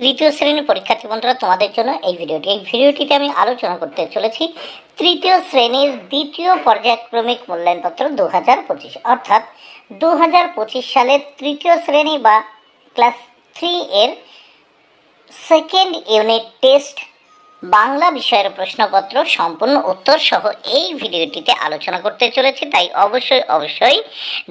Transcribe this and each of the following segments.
তৃতীয় শ্রেণির পরীক্ষার্থী বন্ধুরা, তোমাদের জন্য এই ভিডিওটি। এই ভিডিওটিতে আমি আলোচনা করতে চলেছি তৃতীয় শ্রেণির দ্বিতীয় পর্যায়ক্রমিক মূল্যায়নপত্র দু হাজার পঁচিশ। অর্থাৎ দু হাজার পঁচিশ সালের তৃতীয় শ্রেণি বা ক্লাস থ্রি এর সেকেন্ড ইউনিট টেস্ট বাংলা বিষয়ের প্রশ্নপত্র, সম্পূর্ণ উত্তর সহ এই ভিডিওটিতে আলোচনা করতে চলেছে, তাই অবশ্যই অবশ্যই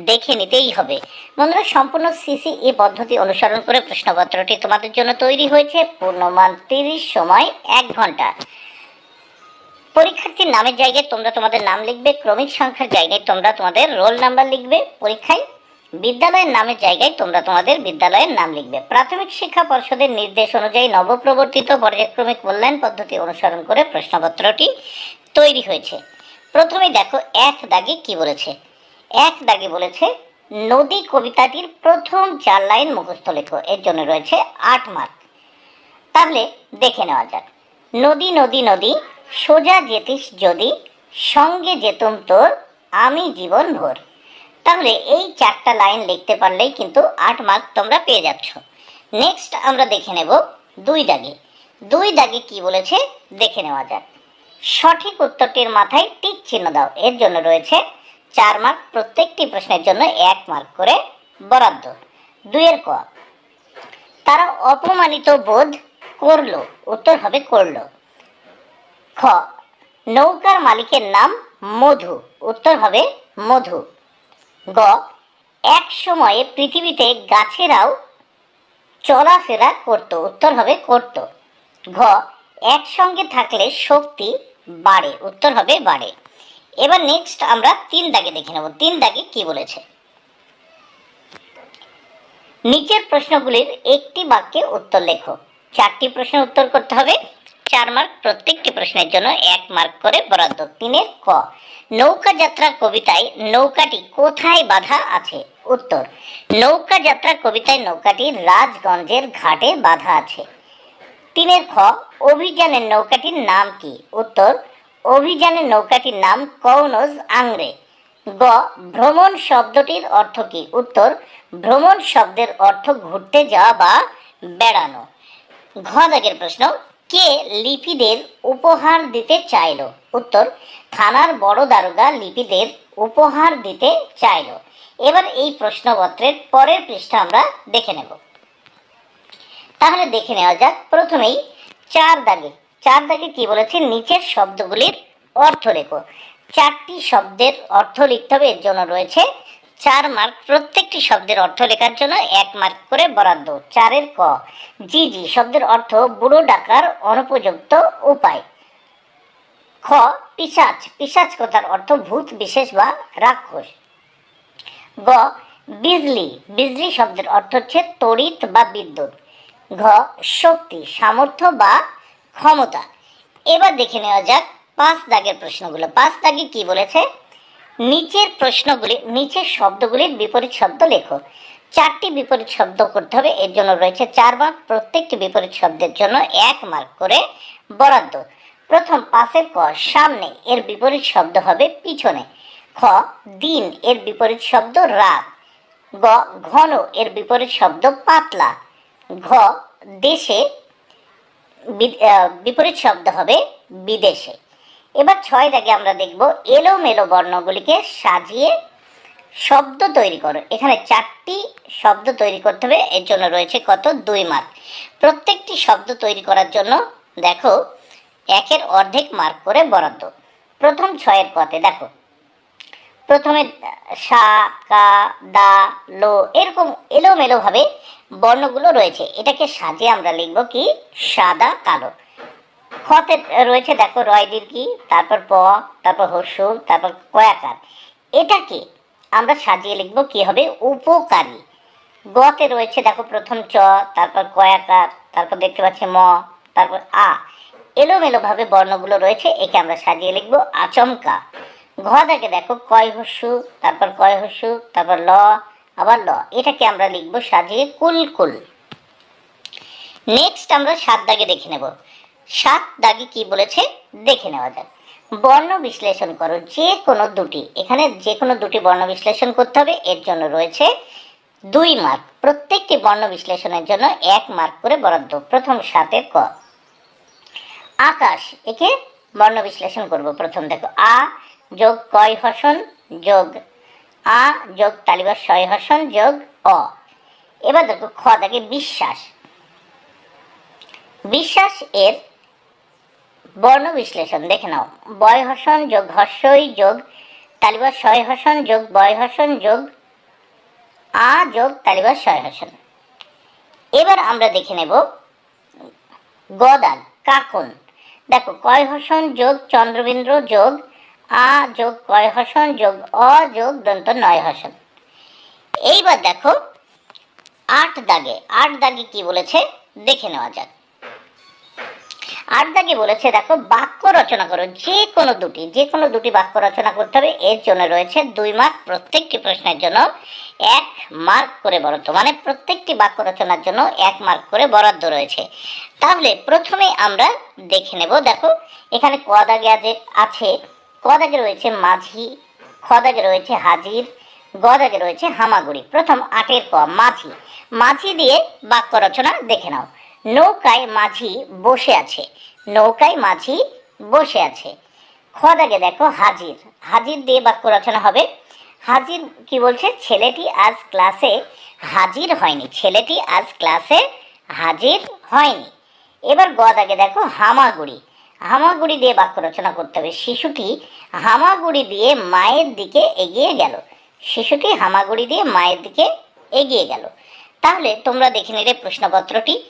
দেখে নিতেই হবে। বন্ধুরা, সম্পূর্ণ সিসিই পদ্ধতি অনুসরণ করে প্রশ্নপত্রটি তোমাদের জন্য তৈরি হয়েছে, পূর্ণমান তিরিশ সময় এক ঘণ্টা। পরীক্ষার্থীর নামের জায়গায় তোমরা তোমাদের নাম লিখবে, ক্রমিক সংখ্যার জায়গায় তোমরা তোমাদের রোল নাম্বার লিখবে, পরীক্ষায় বিদ্যালয়ের নামের জায়গায় তোমরা তোমাদের বিদ্যালয়ের নাম লিখবে। প্রাথমিক শিক্ষা পর্ষদের নির্দেশ অনুযায়ী নবপ্রবর্তিত পর্যায়ক্রমিক মূল্যায়ন পদ্ধতি অনুসরণ করে প্রশ্নপত্রটি তৈরি হয়েছে। প্রথমে দেখো, এক দাগে কি বলেছে? এক দাগে বলেছে, নদী কবিতাটির প্রথম চার লাইন মুখস্থ লেখো, এর জন্য রয়েছে আট মার্ক। তাহলে দেখে নেওয়া যাক। নদী নদী নদী, সোজা যেতিস যদি, সঙ্গে যেতুম তোর, আমি জীবন ভোর। তাহলে এই চারটা লাইন লিখতে পারলেই কিন্তু আট মার্ক তোমরা পেয়ে যাচ্ছ। নেক্সট আমরা দেখে নেব দুই দাগে। দুই দাগে কি বলেছে? দেখে নেওয়া যাক। সঠিক উত্তরটির মাথায় টিক চিহ্ন দাও। এর জন্য রয়েছে চার মার্ক প্রত্যেকটি প্রশ্নের জন্য এক মার্ক করে বরাদ্দ। দুইয়ের ক। তারা অপমানিত বোধ করল। উত্তর হবে করল। খ। নৌকার মালিকের নাম মধু। উত্তর হবে মধু। গ, এক সময়ে পৃথিবীতে গাছেরাও চলাফেরা করত, উত্তর হবে করত। ঘ, একসঙ্গে থাকলে শক্তি বাড়ে, উত্তর হবে বাড়ে। এবার নেক্সট আমরা তিন দাগে দেখে নেব। তিন দাগে কি বলেছে? নিচের প্রশ্নগুলির একটি বাক্যে উত্তর লেখো। চারটি প্রশ্নের উত্তর করতে হবে। চার মার্ক প্রত্যেকটি প্রশ্নের জন্য এক মার্ক করে বরাদ্দ। তিনের ক। নৌকা যাত্রা কবিতায় নৌকাটি কোথায় বাধা আছে? উত্তর, নৌকা যাত্রা কবিতায় নৌকাটি রাজগঞ্জের ঘাটে বাধা আছে। তিনের খ, অভিযানের নৌকাটির নাম কি? উত্তর, অভিযানের নৌকাটির নাম কৌনজ আংরে গ, ভ্রমণ শব্দটির অর্থ কি? উত্তর, ভ্রমণ শব্দের অর্থ ঘুরতে যাওয়া বা বেড়ানো। ঘ, দাগের প্রশ্ন কে লিপিদের উপহার দিতে চাইলো? উত্তর, থানার বড় দারোগা লিপিদের উপহার দিতে চাইলো। এবার এই প্রশ্নপত্রের পরের পৃষ্ঠা আমরা দেখে নেব। তাহলে দেখে নেওয়া যাক। প্রথমেই চার দাগে। চার দাগে কি বলেছে? নিচের শব্দগুলির অর্থ লেখো। চারটি শব্দের অর্থ লিখতে হবে। এর জন্য রয়েছে চার মার্ক প্রত্যেকটি শব্দের অর্থ লেখার জন্য এক মার্ক করে বরাদ্দ। চারের ক। জি জি, শব্দের অর্থ বুড়ো, ডাকার, অনুপযুক্ত, উপায়। খ পিসাচ পিসাচ কথার অর্থ ভূত, বিশেষ বা রাক্ষস। গ, বিজলি। বিজলি শব্দের অর্থ হচ্ছে তড়িৎ বা বিদ্যুৎ। ঘ, শক্তি, সামর্থ্য বা ক্ষমতা। এবার দেখে নেওয়া যাক পাঁচ দাগের প্রশ্নগুলো। পাঁচ দাগে কি বলেছে? নিচের প্রশ্নগুলি, নিচের শব্দগুলির বিপরীত শব্দ লেখো। চারটি বিপরীত শব্দ করতে হবে, এর জন্য রয়েছে চার মার্ক প্রত্যেকটি বিপরীত শব্দের জন্য এক মার্ক করে বরাদ্দ। প্রথম পাশের ক, সামনে, এর বিপরীত শব্দ হবে পিছনে। খ, দিন, এর বিপরীত শব্দ রাত। গ, ঘন, এর বিপরীত শব্দ পাতলা। ঘ, দেশে বিপরীত শব্দ হবে বিদেশে। এবার ছয় দাগে আমরা দেখব এলোমেলো বর্ণগুলিকে সাজিয়ে শব্দ তৈরি করো। এখানে চারটি শব্দ তৈরি করতে হবে, এর জন্য রয়েছে কত? দুই মার্ক। প্রত্যেকটি শব্দ তৈরি করার জন্য দেখো, একের অর্ধেক মার্ক করে বরাদ্দ। প্রথম ছয়ের পথে দেখো, প্রথমে সা, কা, দা, লো, এরকম এলোমেলোভাবে বর্ণগুলো রয়েছে। এটাকে সাজিয়ে আমরা লিখব কি? সাদা, কালো। খতে রয়েছে, দেখো, রয় দীর্ঘি তারপর প, তারপর হর্ষু তারপর কয়াকার। এটাকে আমরা সাজিয়ে লিখব কি হবে? উপকারী। গতে রয়েছে, দেখো, প্রথম চ, তারপর কয়াকার, তারপর দেখতে পাচ্ছি ম, তারপর আ। এলোমেলোভাবে বর্ণগুলো রয়েছে, একে আমরা সাজিয়ে লিখব আচমকা। ঘ থেকে দেখো, কয় হস্যু তারপর কয় হস্যু তারপর ল, আবার ল। এটাকে আমরা লিখব সাজিয়ে কুলকুল। নেক্সট আমরা সাত দাগে দেখে নেব। সাত দাগে কি বলেছে দেখে নেওয়া যাক। বর্ণ বিশ্লেষণ করো, যে কোনো দুটি। এখানে যে কোনো দুটি বর্ণ বিশ্লেষণ করতে হবে, এর জন্য রয়েছে দুই মার্ক। প্রত্যেকটি বর্ণ বিশ্লেষণের জন্য এক মার্ক করে বরাদ্দ। প্রথম সাতের ক। আকাশ, একে বর্ণ বিশ্লেষণ করব প্রথম। দেখো, আ যোগ কয় হসন যোগ আ যোগ তালিবা ছয় হসন যোগ অ। এবার দেখো, খ দেখে বিশ্বাস। বিশ্বাস এর বর্ণ বিশ্লেষণ, দেখে নাও। বয় হসন যোগ হস্যই যোগ তালিবা ছয় হসন যোগ বয় হসন যোগ, আ যোগ তালিবা ছয় হসন। এবার আমরা দেখে নেব গদান, কাকন। দেখো, কয় হসন যোগ চন্দ্রবিন্দ্র যোগ, আ যোগ কয় হসন যোগ, অ যোগ দন্ত নয় হসন। এইবার দেখো, আট দাগে আট দাগে কি বলেছে? দেখে নেওয়া যাক। দাগে বলেছে, দেখো, বাক্য রচনা করো, যে কোনো দুটি, যে কোনো দুটি বাক্য রচনা করতে হবে। এর জন্য রয়েছে দুই মার্ক, প্রত্যেকটি প্রশ্নের জন্য এক মার্ক করে বরাদ্দ। মানে প্রত্যেকটি বাক্য রচনার জন্য এক মার্ক করে বরাদ্দ রয়েছে। তাহলে প্রথমে আমরা দেখে নেব, দেখো, এখানে কদাগে দাগে আছে- আছে, ক রয়েছে মাঝি, খ দাগে রয়েছে হাজির গদাগে রয়েছে হামাগুড়ি। প্রথম আটের ক, মাঝি। মাঝি দিয়ে বাক্য রচনা দেখে নাও। নৌকায় মাঝি বসে আছে। নৌকায় মাঝি বসে আছে। খ দাগে দেখো, হাজির। হাজির দিয়ে বাক্য রচনা হবে। হাজির কি বলছে? ছেলেটি আজ ক্লাসে হাজির হয়নি। ছেলেটি আজ ক্লাসে হাজির হয়নি। এবার গ দাগে দেখো, হামাগুড়ি। হামাগুড়ি দিয়ে বাক্য রচনা করতে হবে। শিশুটি হামাগুড়ি দিয়ে মায়ের দিকে এগিয়ে গেল। শিশুটি হামাগুড়ি দিয়ে মায়ের দিকে এগিয়ে গেল। তাহলে তোমরা দেখে নিলে প্রশ্নপত্রটি।